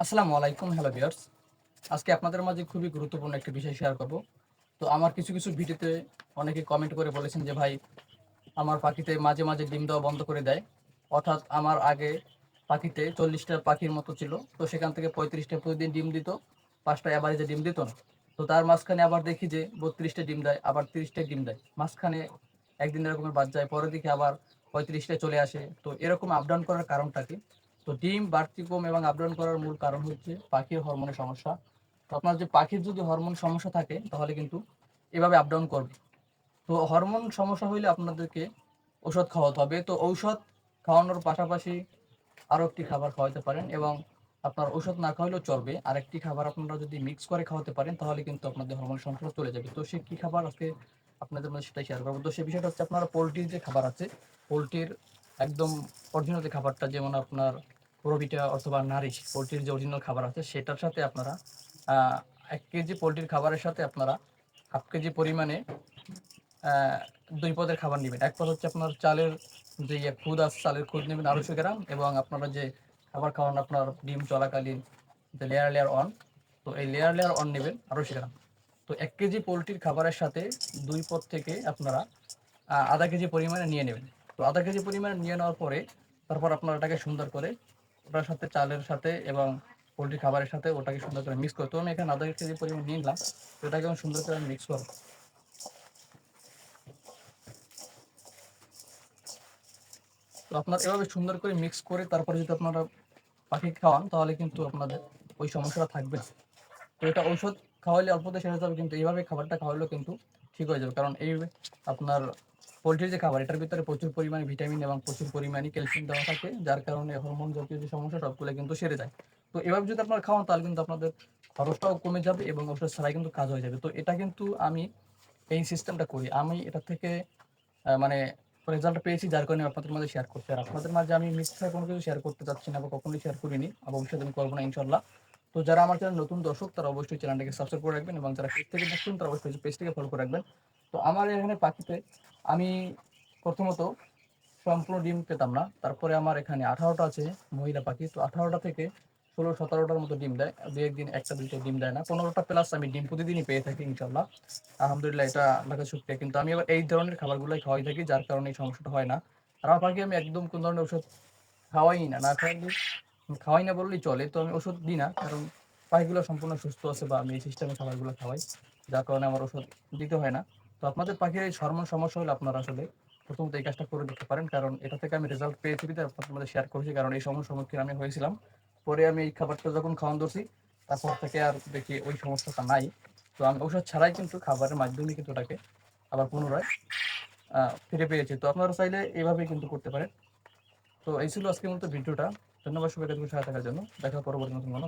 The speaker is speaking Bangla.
আসসালামু আলাইকুম হ্যালো ভিউয়ার্স আজকে আপনাদের মাঝে খুবই গুরুত্বপূর্ণ একটি বিষয় শেয়ার করব। তো আমার কিছু কিছু ভিডিওতে অনেকে কমেন্ট করে বলেছেন যে, ভাই, আমার পাখিতে মাঝে মাঝে ডিম দেওয়া বন্ধ করে দেয়। অর্থাৎ আমার আগে পাখিতে চল্লিশটা পাখির মতো ছিল। তো সেখান থেকে পঁয়ত্রিশটা প্রতিদিন ডিম দিত, পাঁচটা অ্যাভারেজে ডিম দিত না। তো তার মাঝখানে আবার দেখি যে, বত্রিশটা ডিম দেয়, আবার তিরিশটা ডিম দেয়। মাঝখানে একদিন এরকমের বাদ যায় পরে দেখি আবার পঁয়ত্রিশটা চলে আসে। তো এরকম আপ ডাউন করার কারণটা কি? তো ডিম, বাড়তি কম এবং আপ ডাউন করার মূল কারণ হচ্ছে পাখির হরমোনের সমস্যা। তো আপনার যে পাখির যদি হরমোন সমস্যা থাকে, তাহলে কিন্তু এভাবে আপডাউন করবে। তো হরমোন সমস্যা হইলে আপনাদেরকে ওষুধ খাওয়াতে হবে। তো ঔষধ খাওয়ানোর পাশাপাশি আরও একটি খাবার খাওয়াতে পারেন এবং আপনার ওষুধ না খাওয়ালেও চলবে। আরেকটি খাবার আপনারা যদি মিক্স করে খাওয়াতে পারেন, তাহলে কিন্তু আপনাদের হরমোন সমস্যা চলে যাবে। তো সে কী খাবার আজকে আপনাদের মধ্যে সেটাই শেয়ার করব। তো সে বিষয়টা হচ্ছে আপনারা পোলট্রির যে খাবার আছে, পোলট্রির একদম অরিজিনাল যে খাবারটা, যেমন আপনার প্রোবিটা অথবা নারিশ পোলট্রির যে অরিজিনাল খাবার আছে, সেটার সাথে আপনারা এক কেজি পোলট্রির খাবারের সাথে আপনারা হাফ কেজি পরিমাণে দুই পদের খাবার নেবেন। এক পদ হচ্ছে আপনার চালের যে ইয়ে খুদ আছে, চালের খুদ নেবেন আড়াইশো গ্রাম এবং আপনারা যে খাবার খাওয়ান আপনার ডিম চলাকালীন যে লেয়ার লেয়ার অন তো এই লেয়ার লেয়ার অন নেবেন আড়াইশো গ্রাম। তো এক কেজি পোলট্রির খাবারের সাথে দুই পদ থেকে আপনারা আধা কেজি পরিমাণে নিয়ে নেবেন। তো আধা কেজি পরিমাণে নিয়ে নেওয়ার পরে, তারপর আপনারা এটাকে সুন্দর করে ওটার সাথে চালের সাথে এবং পোলট্রি খাবারের সাথে ওটাকে সুন্দর করে মিক্স করে তো আমি এখানে আধা কেজি পরিমাণ নিলাম। ওটাকে আমি সুন্দর করে মিক্স করব। তো আপনার এভাবে সুন্দর করে মিক্স করে তারপরে যদি আপনারা পাখি খাওয়ান, তাহলে কিন্তু আপনাদের ওই সমস্যাটা থাকবে। না। তো এটা ঔষধ খাওয়ালে অল্পতে সেরে যাবে, কিন্তু এইভাবে খাবারটা খাওয়ালেও কিন্তু ঠিক হয়ে যাবে। কারণ এই আপনার পোলট্রির যে খাবার, এটার ভিতরে প্রচুর পরিমাণে ভিটামিন এবং প্রচুর পরিমাণে ক্যালসিয়াম দেওয়া থাকে, যার কারণে হরমোন জাতীয় যে সমস্যা, সবগুলো কিন্তু সেরে যায়। তো এভাবে যদি আপনারা খাওয়ান, তাহলে কিন্তু আপনাদের খরচটাও কমে যাবে এবং ওষুধ ছাড়াই কিন্তু কাজ হয়ে যাবে। তো এটা কিন্তু আমি এই সিস্টেমটা করি। আমি এটা থেকে মানে রেজাল্ট পেয়েছি, যার কারণে আপনাদের মাঝে শেয়ার করছি। আর আপনাদের মাঝে আমি মিথ্যা কোনো কিছু শেয়ার করতে চাচ্ছি না বা কখনোই শেয়ার করিনি। আর ভবিষ্যতে আমি করব না ইনশাল্লাহ তো যারা আমার চ্যানেল নতুন দর্শক, তারা অবশ্যই চ্যানেলটাকে সাবস্ক্রাইব করে রাখবেন এবং যারা পেজ থেকে দেখছেন, তারা অবশ্যই পেজটিকে ফলো করে রাখবেন। তো আমার এখানে পাখিতে আমি প্রথমত সম্পূর্ণ ডিম পেতাম না, তারপরে আমার এখানে আঠারোটা আছে মহিলা পাখি, তো আঠারোটা থেকে ষোলো, সতেরোটার মতো ডিম দেয়। দু একদিন একটা, দুইটা ডিম দেয় না, পনেরোটা প্লাস আমি ডিম প্রতিদিনই পেয়ে থাকি ইনশাল্লাহ আলহামদুলিল্লাহ, এটা আল্লাহকে শুক্রিয়া। কিন্তু আমি আবার এই ধরনের খাবারগুলোই খাওয়াই থাকি, যার কারণে এই সমস্যাটা হয় না। আর আমার পাখি আমি একদম কোন ধরনের ওষুধ খাওয়াই না না খাওয়াই খাওয়াই না বললেই চলে, তো আমি ওষুধ দিই না, কারণ পাখিগুলো সম্পূর্ণ সুস্থ আছে বা আমি এই সিস্টেমে খাবারগুলো খাওয়াই, যার কারণে আমার ওষুধ দিতে হয় না। তো আপনাদের পাখির এই হরমোন সমস্যা হলে আপনারা আসলে প্রথমত এই কাজটা করে দিতে পারেন, কারণ এটা থেকে আমি রেজাল্ট পেয়েছি আপনাদের শেয়ার করেছি, কারণ এই সমস্যার সম্মুখীন আমি হয়েছিলাম। পরে আমি এই খাবারটা যখন খাওয়ান ধরছি, তারপর থেকে আর দেখি ওই সমস্যাটা নাই। তো আমি ওষুধ ছাড়াই কিন্তু খাবারের মাধ্যমে কিন্তু ওটাকে আবার পুনরায় ফিরে পেয়েছি। তো আপনারা চাইলে এইভাবে কিন্তু করতে পারেন। তো এই ছিল আজকের মতো ভিডিওটা। ধন্যবাদ সবাইকে সাথে থাকার জন্য। দেখা পরবর্তী নতুন কোনো